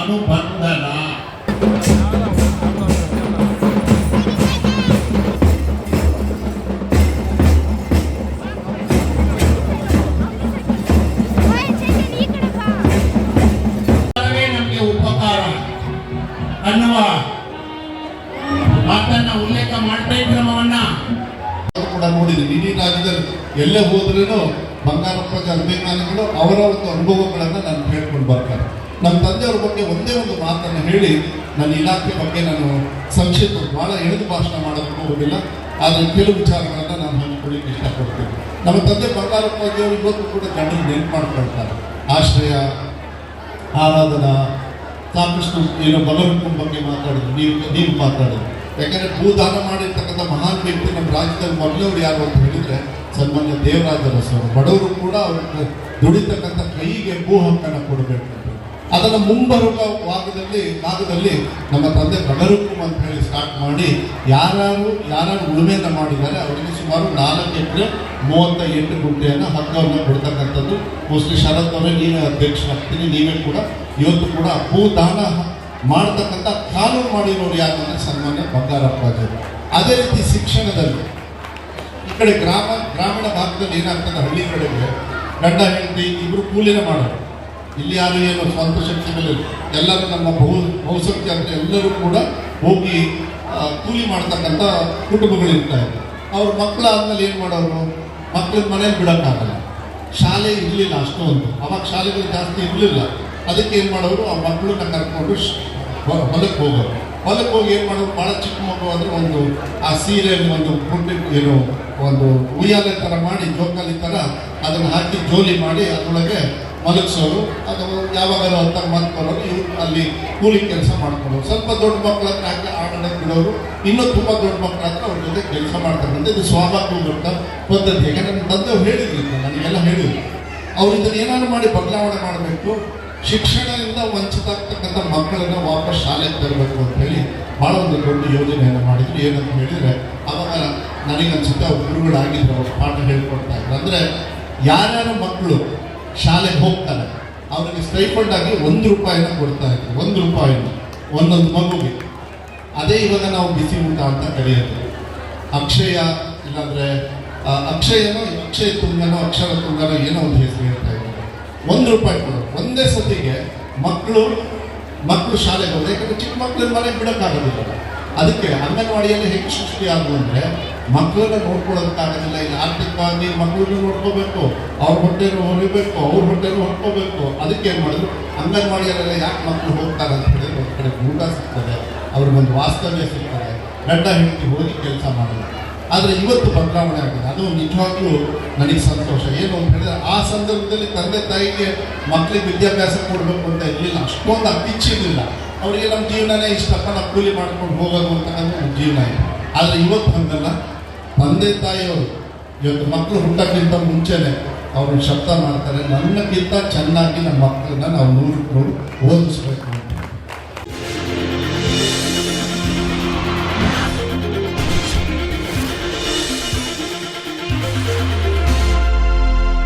ಅನುಬಂಧನ. ನಮಗೆ ಉಪಕಾರ. ಅನ್ನುವ ಮಾತನ್ನ ಉಲ್ಲೇಖ ಮಾಡ್ತಾ ಇದ್ರ ನಮ್ಮವನ್ನ ಕೂಡ ನೋಡಿದ್ದೀನಿ ಇಡೀ ರಾಜ್ಯದಲ್ಲಿ ಎಲ್ಲೇ ಹೋದ್ರೂ ಬಂಗಾರಪ್ಪ ಅಭಿಮಾನಿಗಳು ಅವರ ಒಂದು ಅನುಭವಗಳನ್ನು ನಾನು ಹೇಳ್ಕೊಂಡು ಬರ್ತಾರೆ. ನಮ್ಮ ತಂದೆಯವ್ರ ಬಗ್ಗೆ ಒಂದೇ ಒಂದು ಮಾತನ್ನು ಹೇಳಿ ನನ್ನ ಇಲಾಖೆ ಬಗ್ಗೆ ನಾನು ಸಂಕ್ಷಿಪ್ತ ಭಾಳ ಎಳೆದು ಭಾಷಣ ಮಾಡೋದಕ್ಕೂ ಹೋಗಿಲ್ಲ ಆದರೆ ಕೆಲವು ವಿಚಾರಗಳನ್ನು ನಾನು ಹಂಚ್ಕೊಳ್ಳಿಕ್ಕೆ ಇಷ್ಟಪಡ್ತೀನಿ. ನಮ್ಮ ತಂದೆ ಬಂಗಾರಪ್ಪಜಿಯವರು ಇವತ್ತು ಕೂಡ ಜನರು ನೆನ್ಪು ಮಾಡ್ಕೊಳ್ತಾರೆ ಆಶ್ರಯ, ಆರಾಧನಾ, ಸಾಕಷ್ಟು ಏನು ಬಲವಂತನ ಬಗ್ಗೆ ಮಾತಾಡಿದ್ರು ನೀವು ನೀವು ಮಾತಾಡಿದ್ರು. ಯಾಕಂದರೆ ಭೂದಾನ ಮಾಡಿರ್ತಕ್ಕಂಥ ಮಹಾನ್ ವ್ಯಕ್ತಿ ನಮ್ಮ ರಾಜ್ಯದಲ್ಲಿ ಮೊದಲವರು ಯಾರು ಅಂತ ಹೇಳಿದರೆ ಸನ್ಮಾನ್ಯ ದೇವರಾಜ ಅರಸು ಅವರು ಬಡವರು ಕೂಡ ಅವ್ರಿಗೆ ದುಡಿತಕ್ಕಂಥ ಕೈಗೆ ಭೂ ಹಕ್ಕನ್ನು ಕೊಡಬೇಕು. ಅದನ್ನು ಮುಂಬರುವ ಭಾಗದಲ್ಲಿ ಭಾಗದಲ್ಲಿ ನಮ್ಮ ತಂದೆ ಬಡರುಕುಂ ಅಂತ ಹೇಳಿ ಸ್ಟಾರ್ಟ್ ಮಾಡಿ ಯಾರ್ಯಾರು ಯಾರ್ಯಾರು ಉಳುಮೆಯನ್ನು ಮಾಡಿದ್ದಾರೆ, ಅವರಿಗೆ ಸುಮಾರು ನಾಲ್ಕು ಎಕರೆ ಮೂವತ್ತ ಎಂಟು ಗುಂಟೆಯನ್ನು ಹಕ್ಕವನ್ನು ಕೊಡ್ತಕ್ಕಂಥದ್ದು ಮೋಸ್ಟ್ಲಿ ಶರತ್ ಅವರೇ, ನೀವೇ ಅಧ್ಯಕ್ಷರಾಗ್ತೀನಿ ನೀವೇ ಕೂಡ ಇವತ್ತು ಕೂಡ ಭೂದಾನ ಮಾಡ್ತಕ್ಕಂಥ ಕಾನೂನು ಮಾಡಿರೋರು ಯಾರು ಅಂದರೆ ಸನ್ಮಾನ್ಯ ಬಂಗಾರಪ್ಪಾಜರು ಅದೇ ರೀತಿ ಶಿಕ್ಷಣದಲ್ಲಿ ಈ ಕಡೆ ಗ್ರಾಮ, ಗ್ರಾಮೀಣ ಭಾಗದಲ್ಲಿ ಏನಾಗ್ತದೆ, ಹಳ್ಳಿ ಕಡೆಗೆ ಗಂಡ, ಹೆಂಡತಿ ಇಬ್ಬರು ಕೂಲಿನ ಮಾಡೋರು. ಇಲ್ಲಿ ಯಾರು ಏನು ಸ್ವಂತ ಶಕ್ತಿ ಮೇಲೆ ಎಲ್ಲರೂ ನಮ್ಮ ಬಹು ಬಹುಸಂಖ್ಯೆ ಅಂತ ಎಲ್ಲರೂ ಕೂಡ ಹೋಗಿ ಕೂಲಿ ಮಾಡ್ತಕ್ಕಂಥ ಕುಟುಂಬಗಳು ಇರ್ತಾ ಇದ್ದಾರೆ ಅವ್ರ ಮಕ್ಕಳು ಆದಮೇಲೆ ಏನು ಮಾಡೋರು? ಮಕ್ಕಳ ಮನೇಲಿ ಬಿಡೋಕ್ಕಾಗಲ್ಲ. ಶಾಲೆ ಇರಲಿಲ್ಲ ಅಷ್ಟೊಂದು. ಅವಾಗ ಶಾಲೆಗಳು ಜಾಸ್ತಿ ಇರಲಿಲ್ಲ. ಅದಕ್ಕೆ ಏನು ಮಾಡೋರು? ಆ ಮಕ್ಕಳನ್ನ ಕರ್ಕೊಂಡು ಹೊಲಕ್ಕೆ ಹೋಗೋರು. ಹೊಲಕ್ಕೆ ಹೋಗಿ ಏನು ಮಾಡೋದು? ಭಾಳ ಚಿಕ್ಕ ಮಗು ಅಂದರೆ ಒಂದು, ಆ ಸೀರೆ ಒಂದು ಗುಂಡಿ ಏನು ಒಂದು ಉಯ್ಯಾಲೆ ಥರ ಮಾಡಿ, ಜೋಕಾಲಿ ಥರ ಅದನ್ನು ಹಾಕಿ ಜೋಲಿ ಮಾಡಿ, ಅದರೊಳಗೆ ಮಲಗಿಸೋರು. ಅಥವಾ ಯಾವಾಗಲೂ ಅಂತ ಮತ್ತೆ ಬರೋರು ಅಲ್ಲಿ ಕೂಲಿ ಕೆಲಸ ಮಾಡ್ಕೊಳ್ಳೋರು. ಸ್ವಲ್ಪ ದೊಡ್ಡ ಮಕ್ಕಳ ಹತ್ರ ಹಾಕಿ ಬಿಡೋರು. ಇನ್ನೂ ತುಂಬ ದೊಡ್ಡ ಮಕ್ಕಳ ಹತ್ರ ಅವ್ರ ಜೊತೆ ಕೆಲಸ ಮಾಡ್ತಕ್ಕಂಥ ಇದು ಸ್ವಾಭಾವಿಕ ಪದ್ಧತಿ. ಯಾಕಂದರೆ ನನ್ನ ತಂದೆ ಹೇಳಿದ್ರು ನನಗೆಲ್ಲ ಹೇಳಿದ್ರು. ಅವ್ರು ಏನಾದ್ರು ಮಾಡಿ ಬದಲಾವಣೆ ಮಾಡಬೇಕು. ಶಿಕ್ಷಣದಿಂದ ವಂಚಿತಾಗ್ತಕ್ಕಂಥ ಮಕ್ಕಳನ್ನು ವಾಪಸ್ ಶಾಲೆಗೆ ತರಬೇಕು ಅಂತ ಹೇಳಿ ಭಾಳ ಒಂದು ದೊಡ್ಡ ಯೋಜನೆಯನ್ನು ಮಾಡಿದ್ರು. ಏನಂತ ಹೇಳಿದ್ರೆ, ಅವಾಗ ನನಗನ್ಸುತ್ತೆ ಗುರುಗಳಾಗಿದ್ರು ಅವ್ರು ಪಾಠ ಹೇಳ್ಕೊಡ್ತಾ ಇದ್ರು. ಅಂದರೆ ಯಾರ್ಯಾರು ಮಕ್ಕಳು ಶಾಲೆಗೆ ಹೋಗ್ತಾರೆ, ಅವರಿಗೆ ಸ್ಟೈಫಂಡ್ ಆಗಿ ಒಂದು ರೂಪಾಯಿನ ಕೊಡ್ತಾ ಇದ್ರು. ಒಂದು ರೂಪಾಯಿನ, ಒಂದೊಂದು ಮಗುಗೆ. ಅದೇ ಇವಾಗ ನಾವು ಬಿಸಿ ಊಟ ಅಂತ ಕರೆಯೋದು. ಅಕ್ಷಯ ಇಲ್ಲಾಂದ್ರೆ ಅಕ್ಷಯನೋ, ಅಕ್ಷಯ ತುಂಗನೋ, ಅಕ್ಷರ ತುಂಗನೋ ಏನೋ ಒಂದು ಹೆಸರು ಹೇಳ್ತಾ ಒಂದು ರೂಪಾಯಿ ಕೊಡೋದು ಒಂದೇ ಸತಿಗೆ ಮಕ್ಕಳು ಮಕ್ಕಳು ಶಾಲೆಗೆ ಹೋದ್ರೆ, ಯಾಕಂದರೆ ಚಿಕ್ಕ ಮಕ್ಕಳನ್ನ ಮನೆಗೆ ಬಿಡೋಕ್ಕಾಗೋದಿಲ್ಲ. ಅದಕ್ಕೆ ಅಂಗನವಾಡಿಯಲ್ಲಿ ಹೆಂಗೆ ಸೃಷ್ಟಿ ಅಂದರೆ ಮಕ್ಕಳನ್ನ ನೋಡ್ಕೊಳ್ಳೋದಕ್ಕಾಗೋದಿಲ್ಲ ಇಲ್ಲಿ, ಆರ್ಥಿಕವಾಗಿ ಮಕ್ಕಳನ್ನು ನೋಡ್ಕೋಬೇಕು, ಅವ್ರ ಹೊಟ್ಟೆನೂ ಹೊರಿಬೇಕು ಅವ್ರ ಹೊಟ್ಟೆನೂ ಹೊರ್ಕೋಬೇಕು ಅದಕ್ಕೆ ಏನು ಮಾಡಿದ್ರು ಅಂಗನವಾಡಿಯಲ್ಲೆಲ್ಲ ಯಾಕೆ ಮಕ್ಕಳು ಹೋಗ್ತಾರೆ ಅಂತ ಹೇಳಿದ್ರೆ, ಒಂದು ಕಡೆ ಊಟ ಸಿಗ್ತದೆ, ಅವ್ರಿಗೊಂದು ವಾಸ್ತವ್ಯ ಸಿಗ್ತದೆ. ಗಂಡ ಹೆಂಡತಿ ಹೋಗಿ ಕೆಲಸ ಮಾಡೋದು. ಆದರೆ ಇವತ್ತು ಬದಲಾವಣೆ ಆಗಿದೆ. ಅದು ನಿಜವಾಗ್ಲೂ ನನಗೆ ಸಂತೋಷ. ಏನು ಅಂತ ಹೇಳಿದ್ರೆ ಆ ಸಂದರ್ಭದಲ್ಲಿ ತಂದೆ ತಾಯಿಗೆ ಮಕ್ಕಳಿಗೆ ವಿದ್ಯಾಭ್ಯಾಸ ಕೊಡಬೇಕು ಅಂತ ಇರಲಿಲ್ಲ. ಅಷ್ಟೊಂದು ಅಪಿಚ್ಚಿರಲಿಲ್ಲ ಅವರಿಗೆ ನಮ್ಮ ಜೀವನನೇ ಇಷ್ಟಪ್ಪ, ನಾವು ಕೂಲಿ ಮಾಡ್ಕೊಂಡು ಹೋಗೋದು ಅಂತ ನಮ್ಮ ಜೀವನ ಇದೆ. ಆದರೆ ಇವತ್ತು ಹಂಗಲ್ಲ. ತಂದೆ ತಾಯಿಯವರು ಇವತ್ತು ಮಕ್ಕಳು ಹುಟ್ಟಕ್ಕಿಂತ ಮುಂಚೆನೆ ಅವರು ಶಬ್ದ ಮಾಡ್ತಾರೆ. ನನ್ನಕ್ಕಿಂತ ಚೆನ್ನಾಗಿ ನಮ್ಮ ಮಕ್ಕಳನ್ನ ನಾವು ನೂರು ಓದಿಸ್ಬೇಕು.